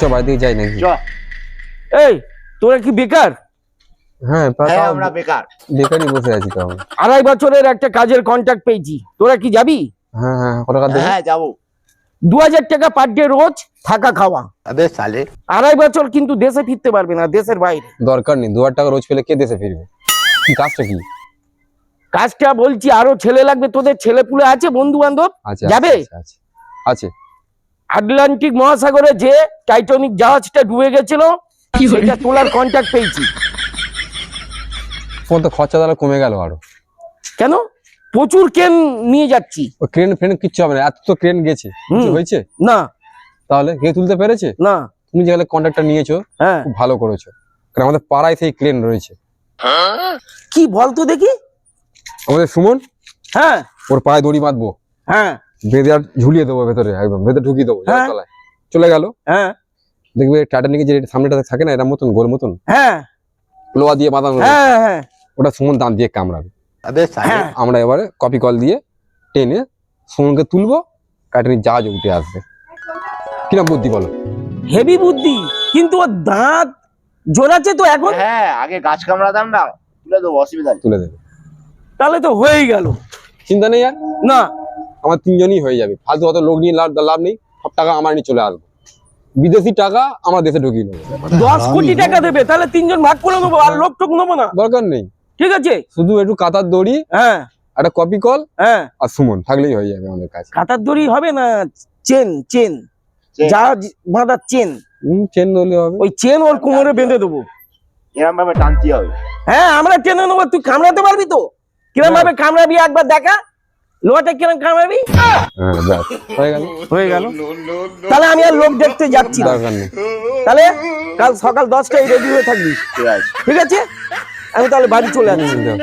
চ বাড়ি যাই নাকি? চ। এই তোরা কি বেকার? হ্যাঁ হ্যাঁ আমরা বেকার। বেকারই বসে আছি তাও। আড়াই বছরের একটা কাজের কন্ট্রাক্ট পেয়েছি। তোরা কি যাবি? হ্যাঁ হ্যাঁ কত টাকা হ্যাঁ যাব। দু হাজার টাকা পার ডে রোজ থাকা খাওয়া। আবে সালে। আড়াই বছর কিন্তু দেশে ফিরতে পারবে না দেশের বাইরে। দরকার নেই দু হাজার টাকা রোজ পেলে কে দেশে ফিরবে? কি কাজটা কি? কাজটা বলছি আরও ছেলে লাগবে তোদের ছেলে পুলে আছে বন্ধু বান্ধব আছে যাবে? আছে, আছে আছে। আটলান্টিক মহাসাগরে যে টাইটানিক জাহাজটা ডুবে গেছিল সেটা তোলার কন্ট্রাক্ট পেয়েছি। ফোন তো খরচা তাহলে কমে গেল আরও। কেন? প্রচুর ক্রেন নিয়ে যাচ্ছি। ক্রেন ফ্রেন কিচ্ছু হবে না এত তো ক্রেন গেছে। হুম। হয়েছে? না। তাহলে কে তুলতে পেরেছে? না। তুমি যেখানে কন্ট্রাক্টটা নিয়েছো হ্যাঁ। খুব ভালো করেছ। কারণ আমাদের পাড়ায় সেই ক্রেন রয়েছে। কি বলতো দেখি? আমাদের সুমন? হ্যাঁ। ওর পায়ে দড়ি বাঁধবো। হ্যাঁ। বেঁধে আর ঝুলিয়ে দেবো ভেতরে একদম। ভেতরে ঢুকিয়ে দেবো হ্যাঁ। তলায়। চলে গেল। হ্যাঁ। দেখবে টাটানিকে যে সামনেটা থাকে না এটার মতন গোল মতন? হ্যাঁ। লোহা দিয়ে বাঁধানো হ্যাঁ হ্যাঁ। ওটা সুমন দাঁত দিয়ে কামড়াবে। হ্যাঁ। আমরা এবারে কপি কল দিয়ে টেনে সুমনকে তুলবো টাটানির জাহাজ উঠে আসবে। কিরম বুদ্ধি বলো? হেভি বুদ্ধি কিন্তু ওর দাঁত জোরাচ্ছে তো এখন? হ্যাঁ আগে গাছ কামড়াতাম না তুলে দেবো অসুবিধা তুলে দেবে। তাহলে তো হয়েই গেল। চিন্তা নেই আর? না। আমার তিনজনই হয়ে যাবে। ফালতু অত লোক নিয়ে লাভ লাভ নেই সব টাকা আমার নিয়ে চলে আসব। বিদেশি টাকা আমরা দেশে ঢুকিয়ে নেব। দশ কোটি টাকা দেবে তাহলে তিনজন ভাগ করে নেব আর লোক টোক নেব না। দরকার নেই। ঠিক আছে? শুধু একটু কাতার দড়ি হ্যাঁ। একটা কপি কল হ্যাঁ। আর সুমন থাকলেই হয়ে যাবে আমাদের কাছে কাতার দড়ি হবে না চেন চেন। চেন। জাহাজ বাঁধার চেন। হম চেন ধরলে হবে। ওই চেন ওর কোমরে বেঁধে দেবো। এরম ভাবে টানতে হবে। হ্যাঁ আমরা টেনে নেব তুই কামড়াতে পারবি তো? কিরম ভাবে কামড়াবি একবার দেখা? লোহাটা কিরম কামড়াবি হ্যাঁ হয়ে গেল। হয়ে গেল। তাহলে আমি আর লোক দেখতে যাচ্ছি দরকার নেই। তাহলে কাল সকাল দশটায় রেডি হয়ে থাকবি। ঠিক আছে ঠিক আছে? আমি তাহলে বাড়ি চলে যাও।